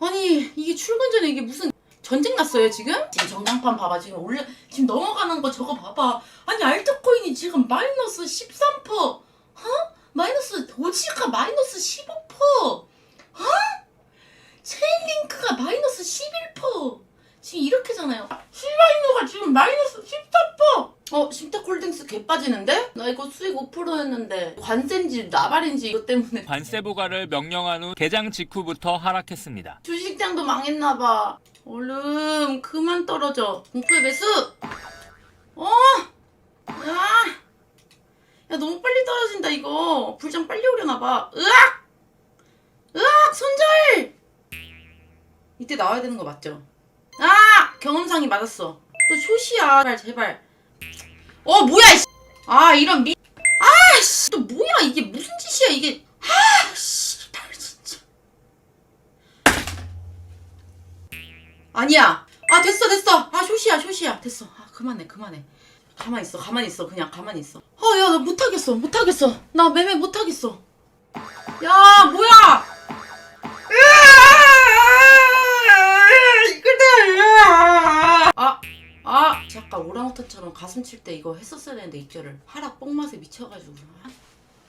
아니 이게 출근 전에 이게 무슨 전쟁 났어요 지금? 지금 전광판 봐봐 지금 올려 지금 넘어가는 거 저거 봐봐 아니 알트코인이 지금 마이너스 13%. 어? 마이너스 오지가 마이너스 15%. 어? 체인링크가 마이너스 11%. 지금 이렇게잖아요. 실바이노가 지금 마이너스 14%. 어, 심탁홀딩스 개 빠지는데? 나 이거 수익 5%였는데 관세인지 나발인지 이것 때문에 관세 부과를 명령한 후 개장 직후부터 하락했습니다. 주식장도 망했나봐. 얼른 그만 떨어져. 공포의 매수. 어, 야, 야 너무 빨리 떨어진다 이거. 불장 빨리 오려나봐. 으악, 으악 손절. 이때 나와야 되는 거 맞죠? 아, 경험상이 맞았어. 또 쇼시야. 제발 제발. 어 뭐야? 이씨. 아 이런 미. 아씨 또 뭐야 이게 무슨 짓이야 이게. 아씨 발 진짜. 아니야. 아 됐어 됐어. 아 쇼시야 쇼시야 됐어. 아 그만해 그만해. 가만 있어 가만 있어 그냥 가만 히 있어. 아 야 나 못하겠어 못하겠어. 나 매매 못하겠어. 야 뭐야? 아, 잠깐 오랑우탄처럼 가슴 칠 때 이거 했었어야 되는데 입절을 하락 뽕맛에 미쳐가지고.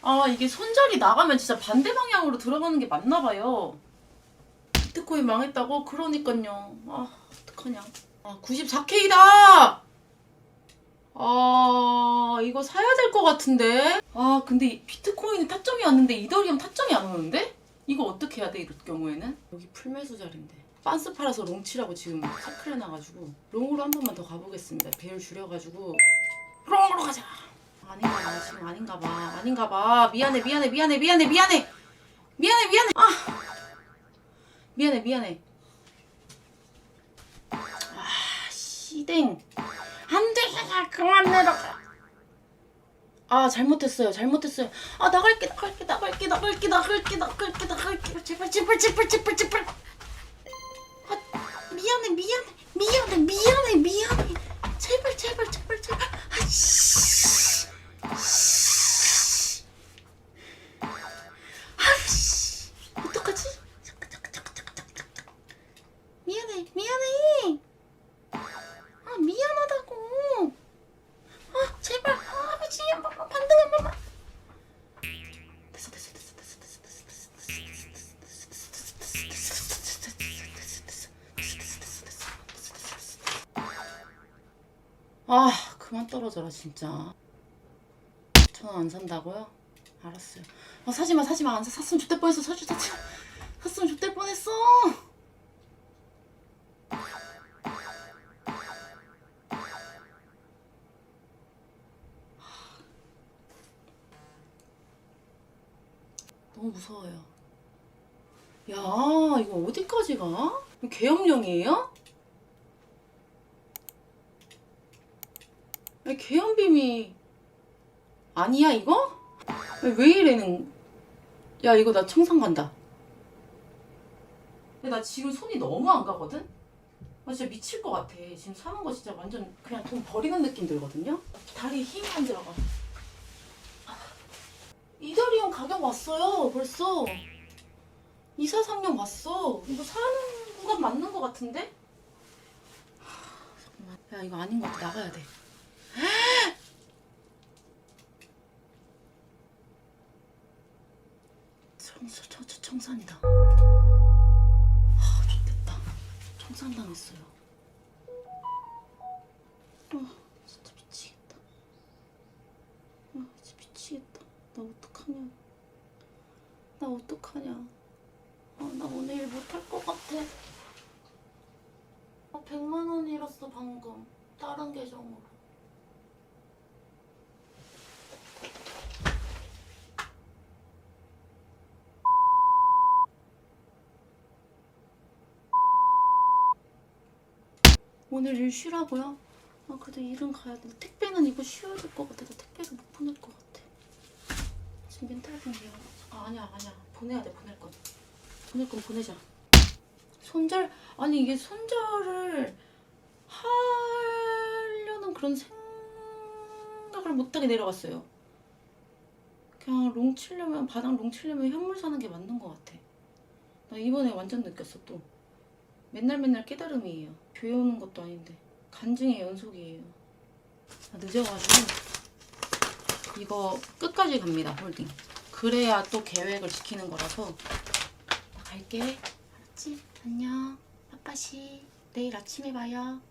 아 이게 손절이 나가면 진짜 반대 방향으로 들어가는 게 맞나 봐요. 비트코인 망했다고? 그러니까요. 아 어떡하냐. 아 94K다. 아 이거 사야 될 것 같은데. 아 근데 이 비트코인은 타점이 왔는데 이더리움 타점이 안 오는데? 이거 어떻게 해야 돼 이럴 경우에는? 여기 풀매수 자리인데. 빤스 팔아서 롱치라고 지금 체크를 해놔가지고 롱으로 한 번만 더 가보겠습니다. 배율 줄여가지고. 롱으로 가자. 아닌가 봐 지금 아닌가 봐 아닌가 봐. 미안해 미안해 미안해 미안해 미안해! 미안해 미안해! 아! 미안해 미안해. 아 씨댕. 안돼 그만 내려가. 아 잘못했어요 잘못했어요. 아 나갈게 나갈게 나갈게 나갈게 나갈게 나갈게 나갈게. 제발 제발 제발 제발 제발 아 미안해 미안해 미안 아 그만 떨어져라 진짜 천 원 안 산다고요? 알았어요 아 사지마 사지마 안 사. 샀으면 좋대 뻔했어 사주 사지 샀으면 좋대 뻔했어 너무 무서워요 야 이거 어디까지 가? 계엄령이에요? 아니, 계엄빔이 아니야 이거? 아니, 왜 이래는? 야 이거 나 청산 간다. 근데 나 지금 손이 너무 안 가거든? 나 진짜 미칠 것 같아. 지금 사는 거 진짜 완전 그냥 돈 버리는 느낌 들거든요? 다리에 힘이 안 들어가. 이더리움 가격 왔어요 벌써. 2436 왔어. 이거 사는 구간 맞는 것 같은데? 야 이거 아닌 것 같아. 나가야 돼 청소 저, 저 청산이다. 아, 좋겠다. 청산 당했어요. 아, 진짜 미치겠다. 아, 진짜 미치겠다. 나 어떡하냐? 나 어떡하냐? 아, 나 오늘 일 못할 것 같아. 아, 100만 원 잃었어 방금. 다른 계정으로. 오늘 일 쉬라고요? 아 그래도 일은 가야 돼. 택배는 이거 쉬어야 될 것 같아. 나 택배를 못 보낼 것 같아. 지금 멘탈 분이야. 아 아니야 아니야. 보내야 돼 보낼 건. 보낼 건 보내자. 손절 아니 이게 손절을 하려는 그런 생각을 못하게 내려갔어요. 그냥 롱 치려면 바닥 롱 치려면 현물 사는 게 맞는 것 같아. 나 이번에 완전 느꼈어 또. 맨날 맨날 깨달음이에요. 교회 오는 것도 아닌데 간증의 연속이에요. 아, 늦어가지고 이거 끝까지 갑니다 홀딩. 그래야 또 계획을 지키는 거라서 나 갈게. 알았지? 안녕. 빠빠시. 내일 아침에 봐요.